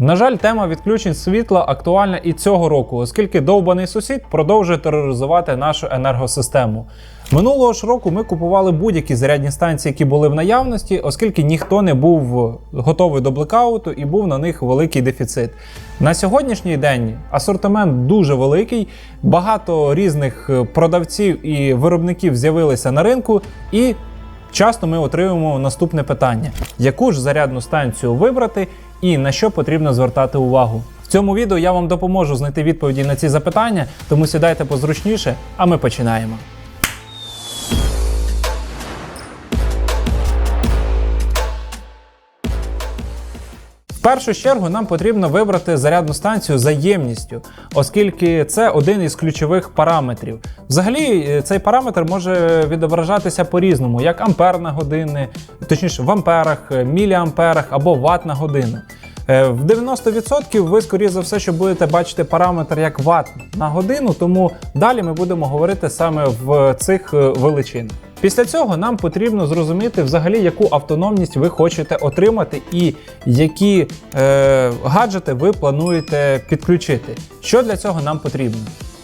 На жаль, тема відключень світла актуальна і цього року, оскільки довбаний сусід продовжує тероризувати нашу енергосистему. Минулого ж року ми купували будь-які зарядні станції, які були в наявності, оскільки ніхто не був готовий до блекауту і був на них великий дефіцит. На сьогоднішній день асортимент дуже великий, багато різних продавців і виробників з'явилися на ринку і. Часто ми отримуємо наступне питання: яку ж зарядну станцію вибрати і на що потрібно звертати увагу? В цьому відео я вам допоможу знайти відповіді на ці запитання, тому сідайте позручніше, а ми починаємо. В першу чергу нам потрібно вибрати зарядну станцію за ємністю, оскільки це один із ключових параметрів. Взагалі, е, цей параметр може відображатися по-різному, як ампер на години, точніше в амперах, е, міліамперах або ватт на годину. Е, В 90% ви, скоріше за все, що будете бачити параметр як ватт на годину, тому далі ми будемо говорити саме в цих величинах. Після цього нам потрібно зрозуміти взагалі, яку автономність ви хочете отримати і які е, гаджети ви плануєте підключити. Що для цього нам потрібно?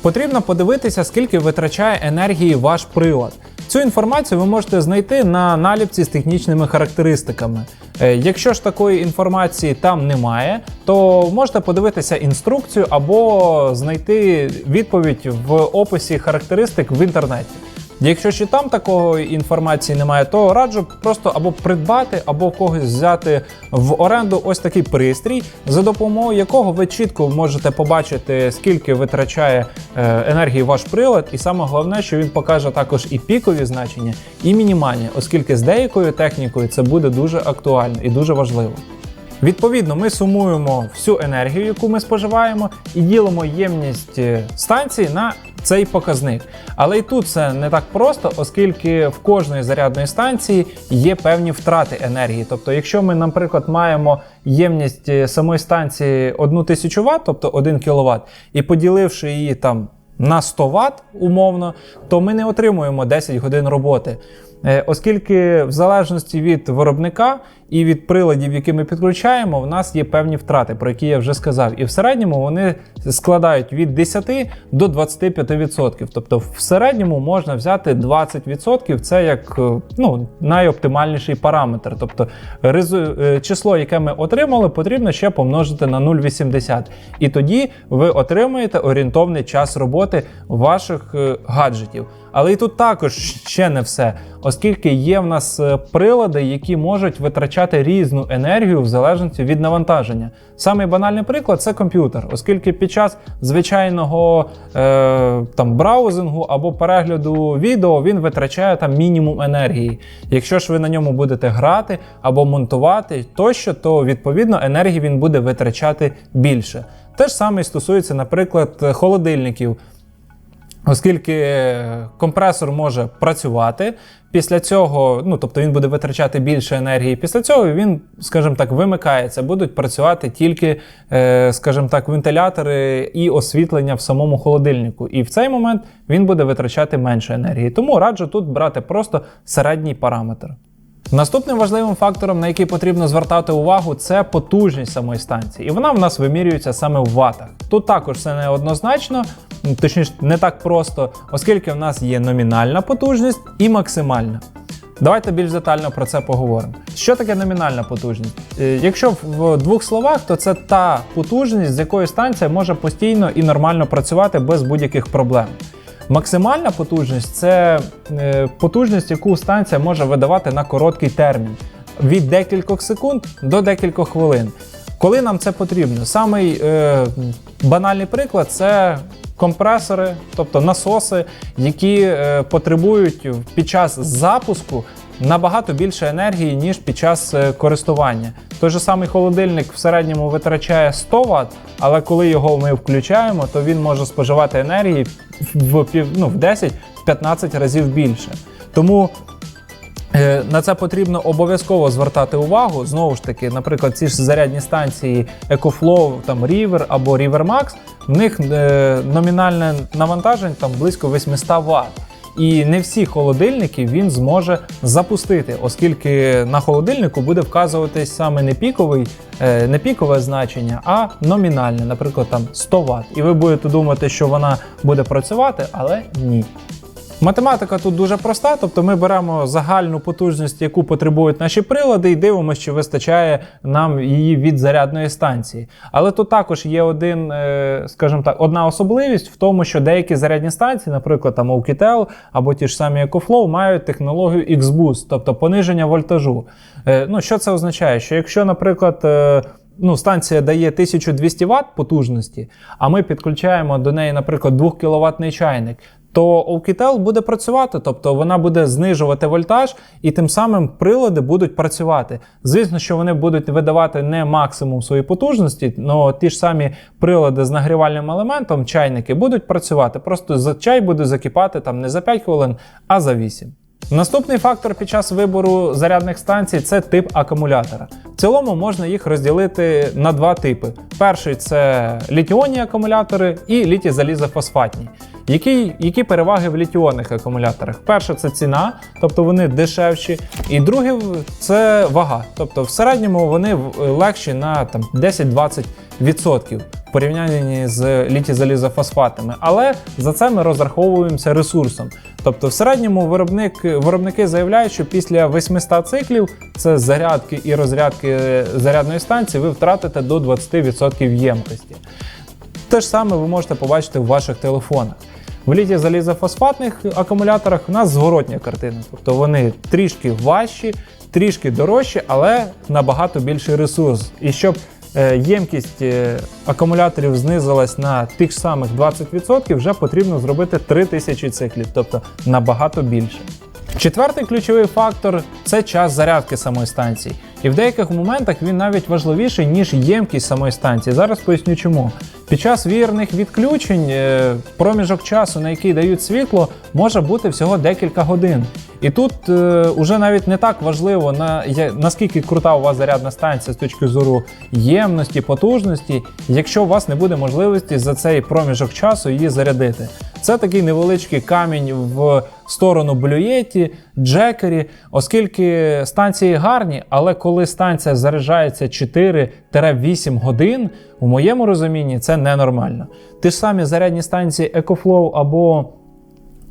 Потрібно подивитися, скільки витрачає енергії ваш прилад. Цю інформацію ви можете знайти на наліпці з технічними характеристиками. Е, Якщо ж такої інформації там немає, то можете подивитися інструкцію або знайти відповідь в описі характеристик в інтернеті. Якщо ще там такої інформації немає, то раджу просто або придбати, або когось взяти в оренду ось такий пристрій, за допомогою якого ви чітко можете побачити, скільки витрачає е, енергії ваш прилад, і саме головне, що він покаже також і пікові значення, і мінімальні, оскільки з деякою технікою це буде дуже актуально і дуже важливо. Відповідно, ми сумуємо всю енергію, яку ми споживаємо, і ділимо ємність е, станції на цей показник. Але і тут це не так просто, оскільки в кожної зарядної станції є певні втрати енергії. Тобто, якщо ми, наприклад, маємо ємність е, самої станції 1000 Вт, тобто 1 кВт, і поділивши її там на 100 Вт умовно, то ми не отримуємо 10 годин роботи. Е, Оскільки в залежності від виробника і від приладів, які ми підключаємо, в нас є певні втрати, про які я вже сказав. І в середньому вони складають від 10 до 25%. Тобто, в середньому можна взяти 20%, це як е, ну, найоптимальніший параметр. Тобто е, число, яке ми отримали, потрібно ще помножити на 0,80. І тоді ви отримаєте орієнтовний час роботи ваших е, гаджетів. Але і тут також ще не все, оскільки є в нас прилади, які можуть витрачати різну енергію в залежності від навантаження. Самий банальний приклад це комп'ютер, оскільки під час звичайного е, там браузингу або перегляду відео він витрачає там мінімум енергії. Якщо ж ви на ньому будете грати або монтувати тощо, то відповідно енергії він буде витрачати більше. Те ж саме стосується, наприклад, холодильників. Оскільки е, компресор може працювати, після цього, ну тобто він буде витрачати більше енергії. Після цього він, скажімо так, вимикається. Будуть працювати тільки, е, скажімо так, вентилятори і освітлення в самому холодильнику. І в цей момент він буде витрачати менше енергії. Тому раджу тут брати просто середній параметр. Наступним важливим фактором, на який потрібно звертати увагу, це потужність самої станції. І вона в нас вимірюється саме в ватах. Тут також все неоднозначно, точніше, не так просто, оскільки в нас є номінальна потужність і максимальна. Давайте більш детально про це поговоримо. Що таке номінальна потужність? Е, Якщо в- двох словах, то це та потужність, з якою станція може постійно і нормально працювати без будь-яких проблем. Максимальна потужність це е, потужність, яку станція може видавати на короткий термін від декількох секунд до декількох хвилин. Коли нам це потрібно? Самий е, банальний приклад це компресори, тобто насоси, які е, потребують під час запуску набагато більше енергії, ніж під час е, користування. Той же самий холодильник в середньому витрачає 100 Вт, але коли його ми включаємо, то він може споживати енергії в, ну, в 10-15 разів більше. Тому Е, На це потрібно обов'язково звертати увагу. Знову ж таки, наприклад, ці ж зарядні станції EcoFlow, там River або River Max, в них е, номінальне навантаження там близько 800 Вт. і не всі холодильники він зможе запустити, оскільки на холодильнику буде вказуватись саме не піковий, е, не пікове значення, а номінальне, наприклад, там 100 Вт. І ви будете думати, що вона буде працювати, але ні. Математика тут дуже проста, тобто ми беремо загальну потужність, яку потребують наші прилади, і дивимося, чи вистачає нам її від зарядної станції. Але тут також є один, е, скажімо так, одна особливість в тому, що деякі зарядні станції, наприклад, там Oukitel або ті ж самі EcoFlow, мають технологію X-Boost, тобто пониження вольтажу. Е, Ну, що це означає? Що якщо, наприклад, е, ну, станція дає 1200 Вт потужності, а ми підключаємо до неї, наприклад, 2 кВт чайник, то Oukitel буде працювати, тобто вона буде знижувати вольтаж, і тим самим прилади будуть працювати. Звісно, що вони будуть видавати не максимум своєї потужності, але ті ж самі прилади з нагрівальним елементом, чайники, будуть працювати. Просто за- чай буде закипати там не за 5 хвилин, а за 8. Наступний фактор під час вибору зарядних станцій це тип акумулятора. В цілому можна їх розділити на два типи: перший це літіонні акумулятори і літій-залізофосфатні. Які, які переваги в літіонних акумуляторах? Перше це ціна, тобто вони дешевші, і друге це вага. Тобто в середньому вони легші на там, 10-20% в порівнянні з літій-залізофосфатами. Але за це ми розраховуємося ресурсом. Тобто, в середньому виробник, виробники заявляють, що після 800 циклів це зарядки і розрядки зарядної станції, ви втратите до 20% ємкості. Те ж саме ви можете побачити в ваших телефонах. В літі залізофосфатних акумуляторах у нас зворотня картина, тобто вони трішки важчі, трішки дорожчі, але набагато більший ресурс. І щоб е, ємкість е, акумуляторів знизилась на тих самих 20%, вже потрібно зробити 3000 циклів, тобто набагато більше. Четвертий ключовий фактор це час зарядки самої станції. І в деяких моментах він навіть важливіший, ніж ємкість самої станції. Зараз поясню чому. Під час вірних відключень е, проміжок часу, на який дають світло, може бути всього декілька годин. І тут е, уже навіть не так важливо, на, я- наскільки крута у вас зарядна станція з точки зору ємності, потужності, якщо у вас не буде можливості за цей проміжок часу її зарядити. Це такий невеличкий камінь в сторону блюєті, джекері, оскільки станції гарні, але коли станція заряджається 4-8 годин, у моєму розумінні це ненормально. Ті ж самі зарядні станції EcoFlow або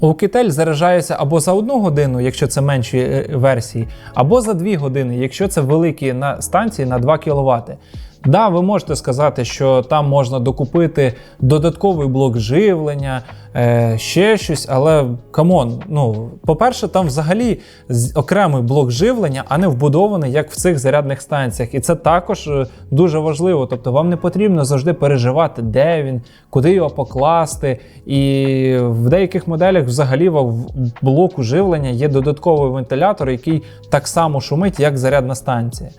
Oukitel заряджається або за одну годину, якщо це менші е, версії, або за 2 години, якщо це великі на станції на 2 кВт. Да, ви можете сказати, що там можна докупити додатковий блок живлення, е, ще щось, але камон, ну, по-перше, там взагалі окремий блок живлення, а не вбудований, як в цих зарядних станціях. І це також е, дуже важливо. Тобто вам не потрібно завжди переживати, де він, куди його покласти. І в деяких моделях взагалі в блоку живлення є додатковий вентилятор, який так само шумить, як зарядна станція.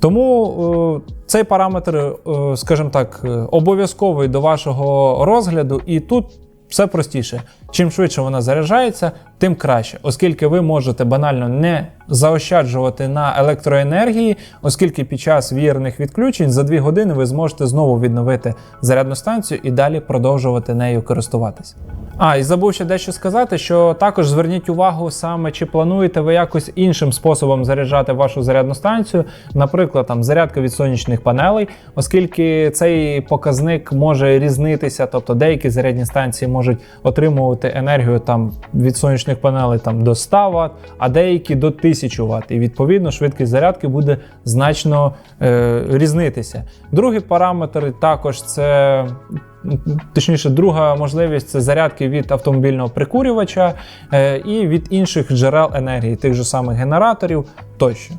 Тому е, цей параметр, е, скажімо так, е, обов'язковий до вашого розгляду, і тут все простіше. Чим швидше вона заряджається, тим краще, оскільки ви можете банально не заощаджувати на електроенергії, оскільки під час вірних відключень за 2 години ви зможете знову відновити зарядну станцію і далі продовжувати нею користуватися. А, і забув ще дещо сказати, що також зверніть увагу саме, чи плануєте ви якось іншим способом заряджати вашу зарядну станцію, наприклад, там зарядка від сонячних панелей, оскільки цей показник може різнитися, тобто деякі зарядні станції можуть отримувати енергію там від сонячних панелей там до 100 Вт, а деякі до 1000 Вт. І відповідно швидкість зарядки буде значно е, різнитися. Другий параметр також це Точніше, друга можливість це зарядки від автомобільного прикурювача е, і від інших джерел енергії, тих же самих генераторів тощо.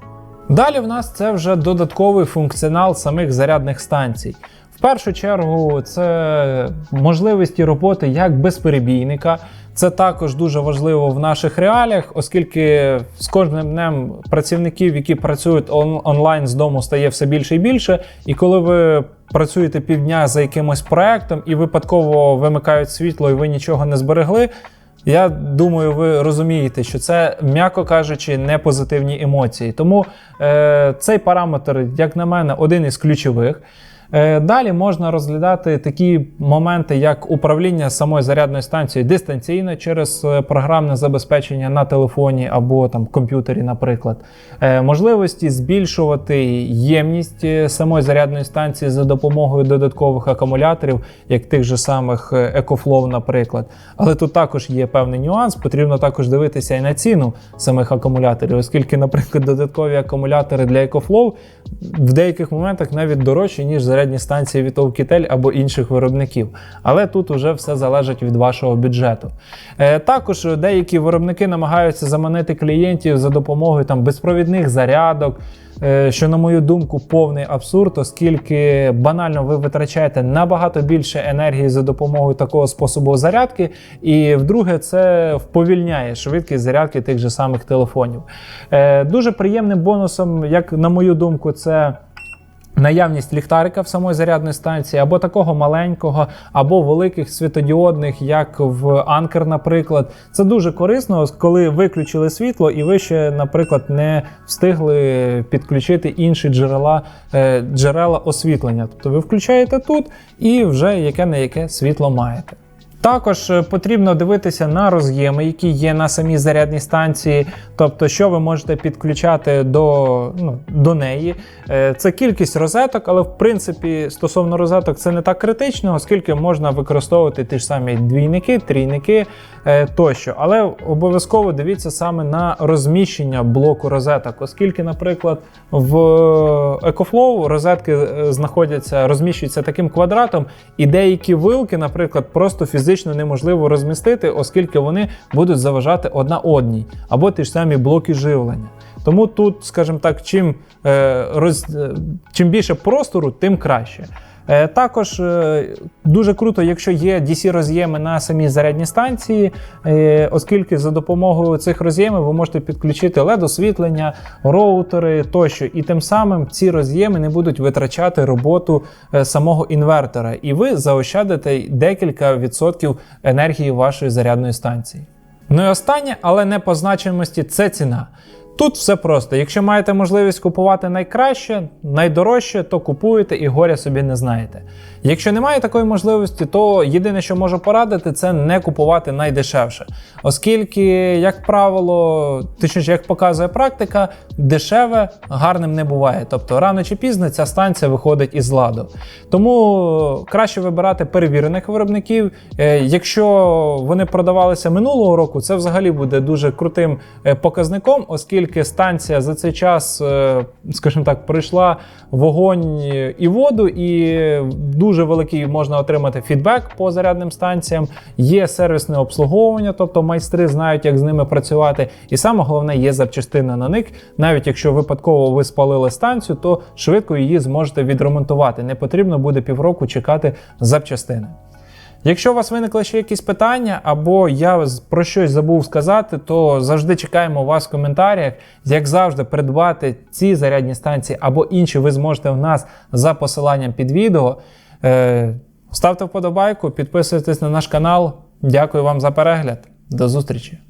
Далі в нас це вже додатковий функціонал самих зарядних станцій. В першу чергу, це можливості роботи як безперебійника. Це також дуже важливо в наших реаліях, оскільки з кожним днем працівників, які працюють онлайн з дому, стає все більше і більше. І коли ви працюєте півдня за якимось проектом і випадково вимикають світло, і ви нічого не зберегли. Я думаю, ви розумієте, що це, м'яко кажучи, не позитивні емоції. Тому е, цей параметр, як на мене, один із ключових. Е, Далі можна розглядати такі моменти, як управління самою зарядною станцією дистанційно через е, програмне забезпечення на телефоні або там комп'ютері, наприклад, Е, можливості збільшувати ємність самої зарядної станції за допомогою додаткових акумуляторів, як тих же самих EcoFlow, наприклад. Але тут також є певний нюанс. Потрібно також дивитися і на ціну самих акумуляторів, оскільки, наприклад, додаткові акумулятори для EcoFlow в деяких моментах навіть дорожчі, ніж зарядні станції від Oukitel або інших виробників. Але тут вже все залежить від вашого бюджету. Е, також деякі виробники намагаються заманити клієнтів за допомогою там безпровідних зарядок. е, Що, на мою думку, повний абсурд, оскільки банально ви витрачаєте набагато більше енергії за допомогою такого способу зарядки, і вдруге, це вповільняє швидкість зарядки тих же самих телефонів. Е, Дуже приємним бонусом, як на мою думку, це. Наявність ліхтарика в самої зарядної станції, або такого маленького, або великих світодіодних, як в Анкер, наприклад. Це дуже корисно, коли виключили світло, і ви ще, наприклад, не встигли підключити інші джерела, е, джерела освітлення. Тобто ви включаєте тут і вже яке не яке світло маєте. Також е, потрібно дивитися на роз'єми, які є на самій зарядній станції, тобто, що ви можете підключати до, ну, до неї. Е, Це кількість розеток, але в принципі стосовно розеток це не так критично, оскільки можна використовувати ті ж самі двійники, трійники е, тощо. Але обов'язково дивіться саме на розміщення блоку розеток, оскільки, наприклад, в EcoFlow розетки знаходяться, розміщуються таким квадратом, і деякі вилки, наприклад, просто фізично неможливо розмістити, оскільки вони будуть заважати одна одній, або ті ж самі блоки живлення. Тому тут, скажімо так, чим, е, роз, е, чим більше простору, тим краще. Е, Також е, дуже круто, якщо є DC-роз'єми на самій зарядній станції, е, оскільки за допомогою цих роз'ємів ви можете підключити LED-освітлення, роутери тощо, і тим самим ці роз'єми не будуть витрачати роботу самого інвертора, і ви заощадите декілька відсотків енергії вашої зарядної станції. Ну і останнє, але не по значимості, це ціна. Тут все просто. Якщо маєте можливість купувати найкраще, найдорожче, то купуєте і горя собі не знаєте. Якщо немає такої можливості, то єдине, що можу порадити, це не купувати найдешевше. Оскільки, як правило, точніше, як показує практика, дешеве гарним не буває. Тобто рано чи пізно ця станція виходить із ладу. Тому краще вибирати перевірених виробників. Е, Якщо вони продавалися минулого року, це взагалі буде дуже крутим е, показником, оскільки станція за цей час, е, скажімо так, пройшла вогонь і воду, і дуже великий можна отримати фідбек по зарядним станціям. Є сервісне обслуговування, тобто майстри знають, як з ними працювати. І саме головне є запчастина на них. Навіть якщо випадково ви спалили станцію, то швидко її зможете відремонтувати. Не потрібно буде півроку чекати запчастини. Якщо у вас виникли ще якісь питання, або я про щось забув сказати, то завжди чекаємо вас в коментарях. Як завжди, придбати ці зарядні станції або інші ви зможете в нас за посиланням під відео. Е, ставте вподобайку, підписуйтесь на наш канал. Дякую вам за перегляд. До зустрічі!